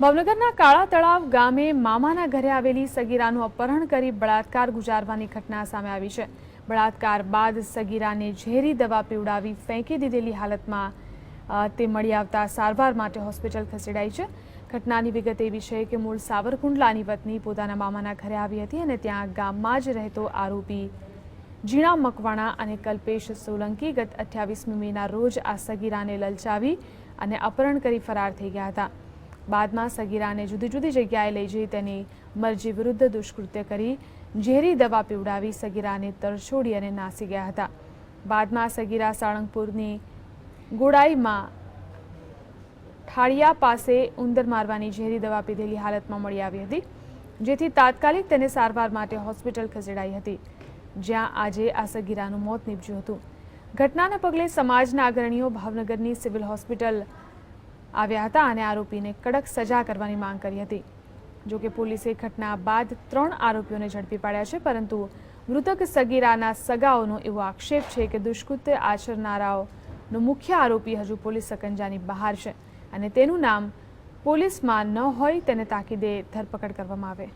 ભાવનગરના કાળા તળાવ ગામે મામાના ઘરે આવેલી સગીરાનું અપહરણ કરી બળાત્કાર ગુજારવાની ઘટના સામે આવી છે. બળાત્કાર બાદ સગીરાને ઝેરી દવા પીવડાવી ફેંકી દીધેલી હાલતમાં તે મળી આવતા સારવાર માટે હોસ્પિટલ ખસેડાઈ છે. ઘટનાની વિગત એવી છે કે મૂળ સાવરકુંડલાની પત્ની પોતાના મામાના ઘરે આવી હતી અને ત્યાં ગામમાં જ રહેતો આરોપી જીણા મકવાણા અને કલ્પેશ સોલંકી ગત અઠ્યાવીસમી મેના રોજ આ સગીરાને લલચાવી અને અપહરણ કરી ફરાર થઈ ગયા હતા. બાદમાં સગીરાને જુદી જુદી જગ્યાએ લઈ જઈ તેની મરજી વિરુદ્ધ દુષ્કૃત્ય કરી ઝેરી દવા પીવડાવી સગીરાને તરછોડી અને નાસી ગયા હતા. બાદમાં સગીરા સાળંગપુરની ગોડાઈમાં ઠાળિયા પાસે ઉંદર મારવાની ઝેરી દવા પીધેલી હાલતમાં મળી આવી હતી, જેથી તાત્કાલિક તેને સારવાર માટે હોસ્પિટલ ખસેડાઈ હતી, જ્યાં આજે આ સગીરાનું મોત નીપજ્યું હતું. ઘટનાને પગલે સમાજના અગ્રણીઓ ભાવનગરની સિવિલ હોસ્પિટલ આવ્યા હતા અને આરોપીને કડક સજા કરવાની માંગ કરી હતી. જોકે પોલીસે ઘટના બાદ ત્રણ આરોપીઓને ઝડપી પાડ્યા છે, પરંતુ મૃતક સગીરાના સગાઓનો એવો આક્ષેપ છે કે દુષ્કૃત્ય આચરનારાઓનો મુખ્ય આરોપી હજુ પોલીસ સકંજાની બહાર છે અને તેનું નામ પોલીસમાં ન હોય તેને તાકીદે ધરપકડ કરવામાં આવે.